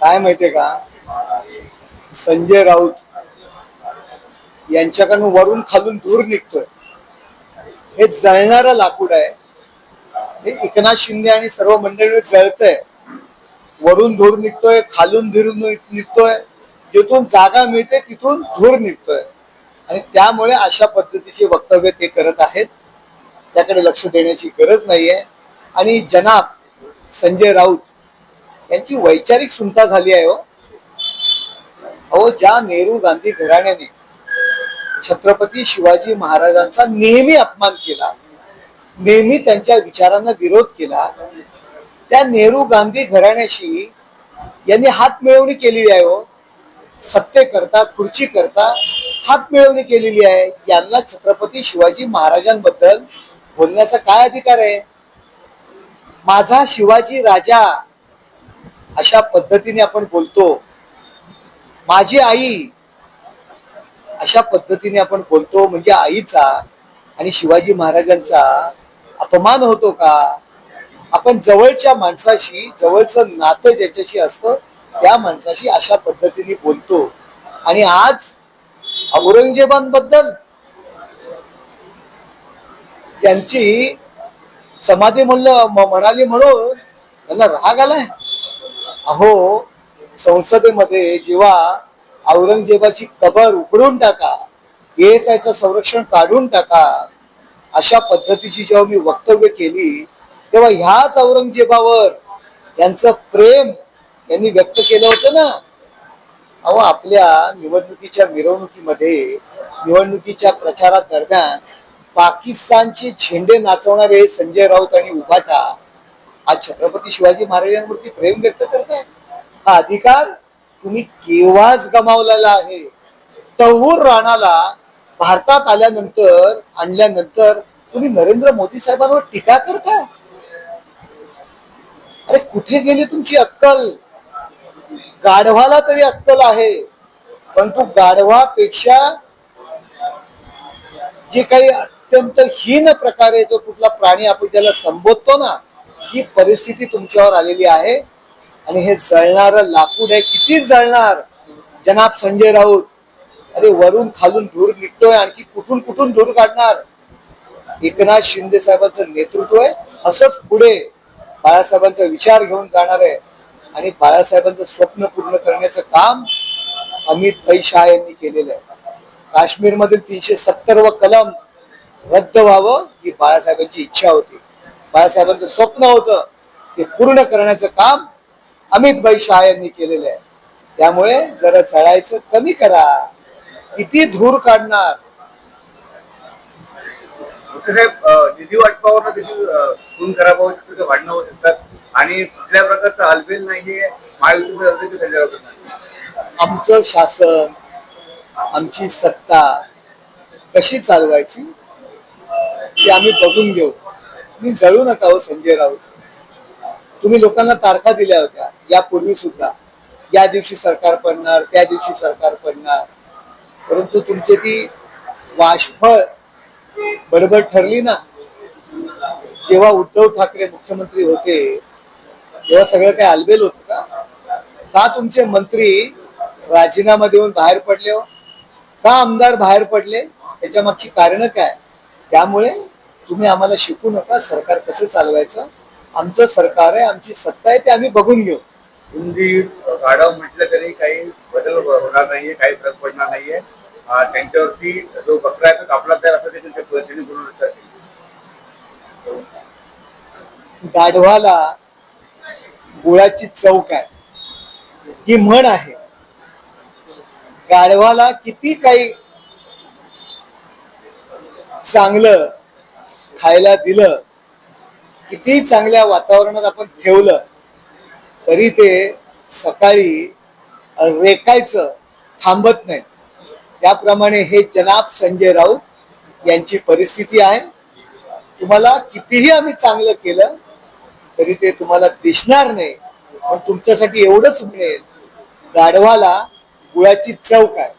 काय माहितीये का? संजय राऊत यांच्याकडून वरून खालून धूर निघतोय. हे जळणारं लाकूड आहे. हे एकनाथ शिंदे आणि सर्व मंडळी जळतंय. वरून धूर निघतोय खालून धूर निघतोय. जिथून जागा मिळते तिथून धूर निघतोय. आणि त्यामुळे अशा पद्धतीचे वक्तव्य ते करत आहेत. त्याकडे लक्ष देण्याची गरज नाहीये. आणि जनाब संजय राऊत यांची वैचारिक सुनता झाली आहे हो. अहो ज्या नेहरू गांधी घराण्याने छत्रपती शिवाजी महाराजांचा नेहमी अपमान केला नेहमी त्यांच्या विचारांना विरोध केला त्या नेहरू गांधी घराण्याशी यांनी हात मिळवणी केलेली आहे हो. सत्ते करता खुर्ची करता हात मिळवणी केलेली आहे. यांना छत्रपती शिवाजी महाराजांबद्दल बोलण्याचा काय अधिकार आहे? माझा शिवाजी राजा अशा पद्धतीने आपण बोलतो. माझी आई अशा पद्धतीने आपण बोलतो म्हणजे आईचा आणि शिवाजी महाराजांचा अपमान होतो का? आपण जवळच्या माणसाशी जवळचं नातं ज्याच्याशी असतं त्या माणसाशी अशा पद्धतीने बोलतो. आणि आज औरंगजेबांबद्दल त्यांची समाधी म्हणलं म्हणाली म्हणून त्यांना राग आलाय. अहो संसदेमध्ये जेव्हा औरंगजेबाची कबर उघडून टाका एएसआयचं संरक्षण काढून टाका अशा पद्धतीची जेव्हा मी वक्तव्य केली तेव्हा ह्याच औरंगजेबावर यांचं प्रेम यांनी व्यक्त केलं होतं ना? अहो आपल्या निवडणुकीच्या मिरवणुकीमध्ये निवडणुकीच्या प्रचारा दरम्यान पाकिस्तानचे झेंडे नाचवणारे संजय राऊत आणि उभाटा आज छत्रपती शिवाजी महाराजांवरती प्रेम व्यक्त करताय? हा अधिकार तुम्ही केव्हाच गमावलेला आहे? तहूर राणाला भारतात आल्यानंतर आणल्यानंतर तुम्ही नरेंद्र मोदी साहेबांवर टीका करताय? अरे कुठे गेली तुमची अक्कल? गाढवाला तरी अक्कल आहे परंतु गाढवापेक्षा जे काही अत्यंत हीन प्रकारे जो कुठला प्राणी आपण त्याला संबोधतो ना ही परिस्थिती तुमच्यावर आलेली आहे. आणि हे जळणारं लाकूड आहे किती जळणार? जनाब संजय राऊत अरे वरून खालून धूर निघतोय आणखी कुठून कुठून धूर काढणार? एकनाथ शिंदे साहेबांचं नेतृत्व आहे असंच पुढे बाळासाहेबांचा विचार घेऊन जाणार आहे. आणि बाळासाहेबांचं स्वप्न पूर्ण करण्याचं काम अमित भाई शाह यांनी केलेलं आहे. काश्मीरमधील तीनशे सत्तर व कलम रद्द व्हावं ही बाळासाहेबांची इच्छा होती. बाळासाहेबांचं स्वप्न होतं ते पूर्ण करण्याचं काम अमित भाई शाह यांनी केलेलं आहे. त्यामुळे जरा जळायचं कमी करा. किती धूर काढणार? निधी वाटपावर देखील खून खराब होऊ शकतो भांडणं होऊ शकतात आणि कुठल्या प्रकारचा हलबेल नाहीये महायुतीमध्ये. आमचं शासन आमची सत्ता कशी चालवायची ती आम्ही बघून घेऊ. मी जळू नका हो संजय राऊत. तुम्ही लोकांना तारखा दिल्या होत्या. यापूर्वी सुद्धा. या दिवशी सरकार पडणार त्या दिवशी सरकार पडणार. परंतु तुमची ती वाशफळ बडबड ठरली ना जेव्हा उद्धव ठाकरे मुख्यमंत्री होते तेव्हा सगळं काय आलबेल होत का? का तुमचे मंत्री राजीनामा देऊन बाहेर पडले हो? का आमदार बाहेर पडले? त्याच्या मागची कारण काय? त्यामुळे तुम्ही आम्हाला शिकू नका सरकार कसं चालवायचं? आमचं सरकार आहे आमची सत्ता आहे ते आम्ही बघून घेऊ. रुंदी गाढव म्हटलं तरी काही बदल होणार नाहीये काही फरक पडणार नाहीये. त्यांच्यावरती जो बकरा आहे तो कापला तयार असं देखील ते पद्धतीने बोलून गाढवाला गुळाची चौक आहे ही म्हण आहे. गाढवाला किती काही चांगलं खायला दिलं किती चांगल्या वातावरणात आपण ठेवलं तरी ते सकाळी रेकायचं थांबत नाही. त्याप्रमाणे हे जनाब संजय राऊत यांची परिस्थिती आहे. तुम्हाला कितीही आम्ही चांगलं केलं तरी ते तुम्हाला दिसणार नाही. पण तुमच्यासाठी एवढंच मिळेल गाढवाला गुळाची चव काय?